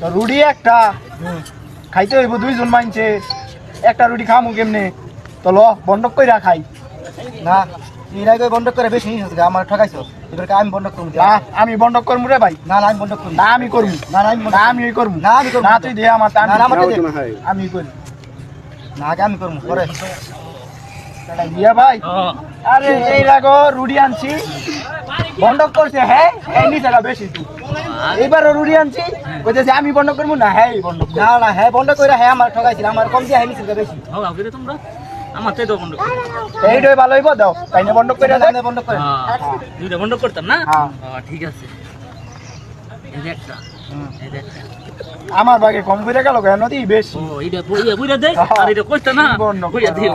তো রুটি একটা খাইতে হইব দুইজন মানছে একটা রুটি খামু কেমনে? তো ল বন্ধক কইরা খাই। না এর বন্ধক করে বেশি নিয়েছিস আমার ঠকাইছো। এবার আমি বন্ধক করব না আমি বন্ধক করব রে ভাই। না না আমি বন্ধক করব না আমি করব না না আমি না আমি করব না, আমি করব। না তুই দে আমার না, না, আমার আমি দে। আমি করি। না আমি করব পরে। এটা দিয়া ভাই। আরে এই রাগো রুডি আনছি। বন্ধক করছে হ্যাঁ এই নিচে বেশি তুই এইবার রুটি আনছি বলতেছে আমি বন্ধক করব না। হ্যাঁ বন্ধক না না হ্যাঁ বন্ধক করে হ্যাঁ আমার ঠকাইছিল আমার কম দিয়ে হ্যাঁ বেশি। তোমরা আমার তো বন্ধ এইটাই ভালো হইব দাও তাই না বন্ধক করে দেয় বন্ধক করে দুইটা বন্ধ করতাম না? হ্যাঁ। হ্যাঁ, ঠিক আছে। এই যে একটা এই একটা। আমার ভাগে কম করে গেল কেন বেশি। ও এইটা বইয়া বুইরা দে আর এটা কইতা না বন্ধ বুঝছে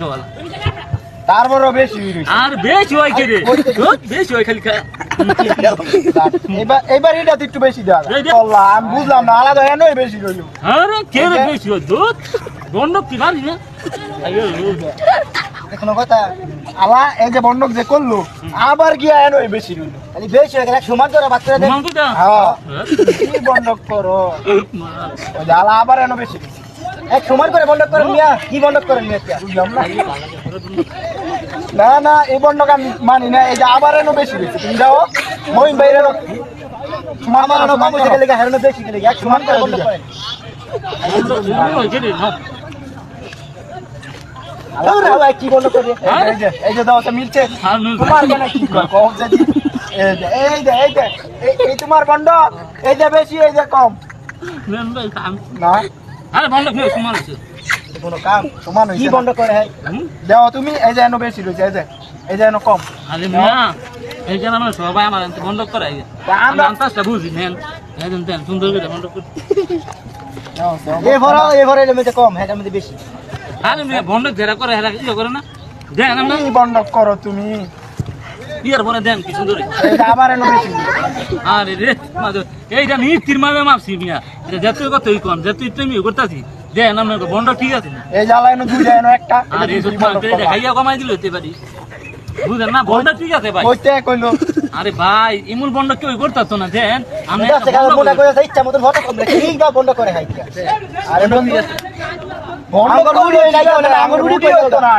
বলা। তারপরও বেশি আর বেশি হয় কি রে? বেশি হয় খালি এবার এবার এটা একটু বেশি দেওয়া আল্লাহ আমি বুঝলাম না আলাদা এনই বেশি রইল আরে কে রে বেশি হয়? দুধ? বন্ধ কি জানি না আইয়ো, কথা আলা এই যে বন্ধক যে করল আবার গিয়া এনই বেশি রইল খালি বেশি হয়ে গেলে সমান দেন ঘুমাম কোথা? হ্যাঁ। হ্যাঁ? কি বন্ধক করো? আলা আবার এনো বেশি। এক সমান করে বন্ধক করেন মিয়া। কি বন্ধক করেন মিয়া না না এই বন্ধক আমি মানি না এই যে আবার এনো বেশি। রয়েছে তুমি যাও মহিন বাইরে আমার অনেক কম হয়েছে গেলে হেরোনো বেশি গেলে এক সমান করে বন্ধক করেন। বন্ধ কি বন্ধক করে? হ্যাঁ? এই যে দাও মিলছে। তোমার কি কম যদি এই যে এই যে এই যে এই- এই তোমার বন্ধ এই যে বেশি এই যে কম। না? আরে বন্ধ কি সমান কোনো কাম সমান কি হইছে বন্ধ করে হ্যাঁ? দাও তুমি এই যে এনো বেশি এই যে এই যে এনো কম। আরে মিয়া এইখানে আমরা সবাই আমার বন্ধ আমরা বুঝি নেন দেন দেন সুন্দর করে বন্ধ করে। দাও। এ ভরা এ ভরা এর মধ্যে কম হ্যাঁ এর মধ্যে বেশি। আরে মিয়া বন্ধ ঘেরা করে হেরা ইয়ে করে না? দেন আমরা কি বন্ধক করো তুমি। ইয়ার পরে দেন কি সুন্দর। আবার আরে রে এইটা নীতির মাবে মাপছি মিয়া এটা যতই কত কোন যতই তুমি করতাছি। দেন আমরা বন্ধ ঠিক আছে না। এই জ্বালা এনো দুইটা একটা। আর এই এটা সব তুমি বন্ধক করবা। খাইয়া কমাই দিলে হতে পারি বুঝলেন না বন্ধ ঠিক আছে ভাই। কইতে কইলো। আরে ভাই ইমুল বন্ধ কেউ করতো না দেন। আমি ঠিক আছে কারণ মনে করে। ইচ্ছা মতন ফটো করলে ঠিক বা বন্ধ করে খাই আরে করো রুটি হয়ে না,